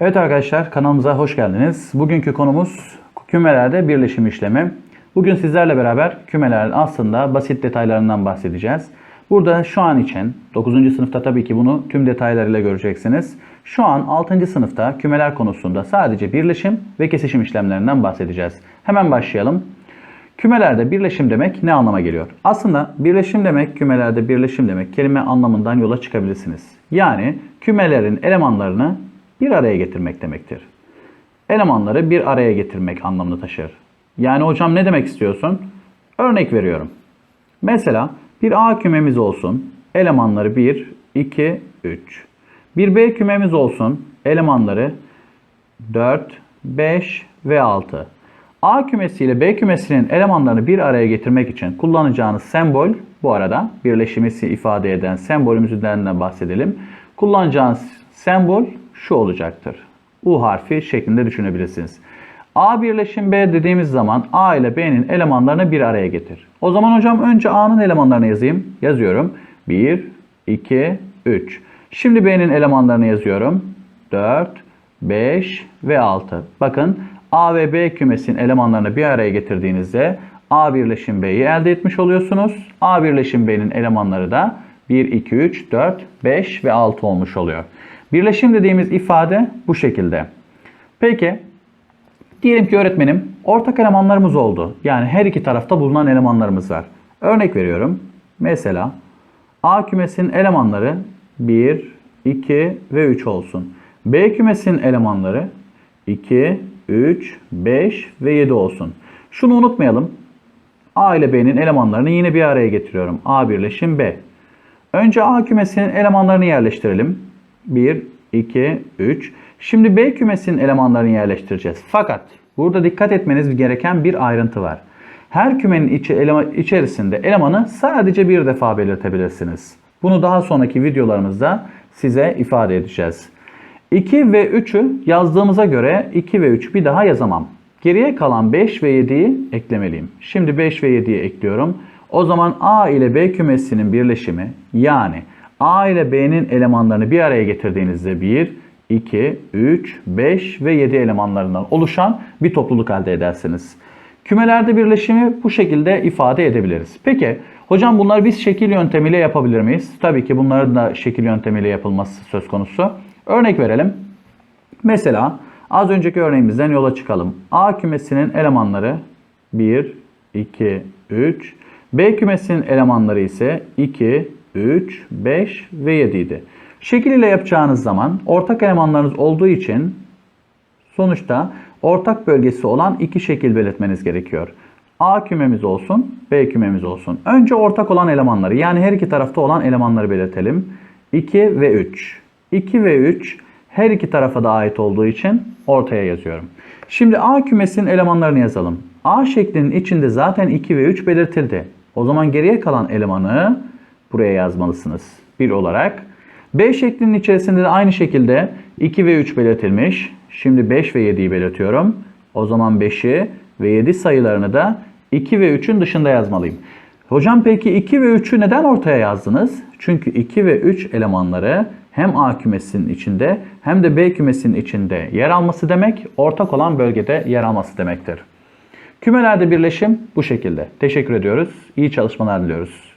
Evet arkadaşlar kanalımıza hoş geldiniz. Bugünkü konumuz kümelerde birleşim işlemi. Bugün sizlerle beraber kümelerin aslında basit detaylarından bahsedeceğiz. Burada şu an için 9. sınıfta tabii ki bunu tüm detaylarıyla göreceksiniz. Şu an 6. sınıfta kümeler konusunda sadece birleşim ve kesişim işlemlerinden bahsedeceğiz. Hemen başlayalım. Kümelerde birleşim demek ne anlama geliyor? Aslında birleşim demek, kümelerde birleşim demek kelime anlamından yola çıkabilirsiniz. Yani kümelerin elemanlarını bir araya getirmek demektir. Elemanları bir araya getirmek anlamını taşır. Yani hocam ne demek istiyorsun? Örnek veriyorum. Mesela bir A kümemiz olsun. Elemanları 1, 2, 3. Bir B kümemiz olsun. Elemanları 4, 5 ve 6. A kümesi ile B kümesinin elemanlarını bir araya getirmek için kullanacağınız sembol bu arada birleşimisi ifade eden sembolümüz üzerinden bahsedelim. Kullanacağınız sembol şu olacaktır. U harfi şeklinde düşünebilirsiniz. A birleşim B dediğimiz zaman A ile B'nin elemanlarını bir araya getir. O zaman hocam önce A'nın elemanlarını yazayım. Yazıyorum. 1, 2, 3. Şimdi B'nin elemanlarını yazıyorum. 4, 5 ve 6. Bakın A ve B kümesinin elemanlarını bir araya getirdiğinizde A birleşim B'yi elde etmiş oluyorsunuz. A birleşim B'nin elemanları da 1, 2, 3, 4, 5 ve 6 olmuş oluyor. Birleşim dediğimiz ifade bu şekilde. Peki diyelim ki öğretmenim ortak elemanlarımız oldu. Yani her iki tarafta bulunan elemanlarımız var. Örnek veriyorum. Mesela A kümesinin elemanları 1, 2 ve 3 olsun. B kümesinin elemanları 2, 3, 5 ve 7 olsun. Şunu unutmayalım. A ile B'nin elemanlarını yine bir araya getiriyorum. A birleşim B. Önce A kümesinin elemanlarını yerleştirelim. 1, 2, 3. Şimdi B kümesinin elemanlarını yerleştireceğiz. Fakat burada dikkat etmeniz gereken bir ayrıntı var. Her kümenin içi, elema, içerisinde elemanı sadece bir defa belirtebilirsiniz. Bunu daha sonraki videolarımızda size ifade edeceğiz. 2 ve 3'ü yazdığımıza göre 2 ve 3 bir daha yazamam. Geriye kalan 5 ve 7'yi eklemeliyim. Şimdi 5 ve 7'yi ekliyorum. O zaman A ile B kümesinin birleşimi yani A ile B'nin elemanlarını bir araya getirdiğinizde 1, 2, 3, 5 ve 7 elemanlarından oluşan bir topluluk elde edersiniz. Kümelerde birleşimi bu şekilde ifade edebiliriz. Peki hocam bunları biz şekil yöntemiyle yapabilir miyiz? Tabii ki bunların da şekil yöntemiyle yapılması söz konusu. Örnek verelim. Mesela az önceki örneğimizden yola çıkalım. A kümesinin elemanları 1, 2, 3. B kümesinin elemanları ise 2, 3, 5 ve 7 idi. Şekil ile yapacağınız zaman ortak elemanlarınız olduğu için sonuçta ortak bölgesi olan iki şekil belirtmeniz gerekiyor. A kümemiz olsun, B kümemiz olsun. Önce ortak olan elemanları yani her iki tarafta olan elemanları belirtelim. 2 ve 3. 2 ve 3 her iki tarafa da ait olduğu için ortaya yazıyorum. Şimdi A kümesinin elemanlarını yazalım. A şeklinin içinde zaten 2 ve 3 belirtildi. O zaman geriye kalan elemanı buraya yazmalısınız. 1 olarak. B şeklinin içerisinde de aynı şekilde 2 ve 3 belirtilmiş. Şimdi 5 ve 7'yi belirtiyorum. O zaman 5'i ve 7 sayılarını da 2 ve 3'ün dışında yazmalıyım. Hocam peki 2 ve 3'ü neden ortaya yazdınız? Çünkü 2 ve 3 elemanları hem A kümesinin içinde hem de B kümesinin içinde yer alması demek, ortak olan bölgede yer alması demektir. Kümelerde birleşim bu şekilde. Teşekkür ediyoruz. İyi çalışmalar diliyoruz.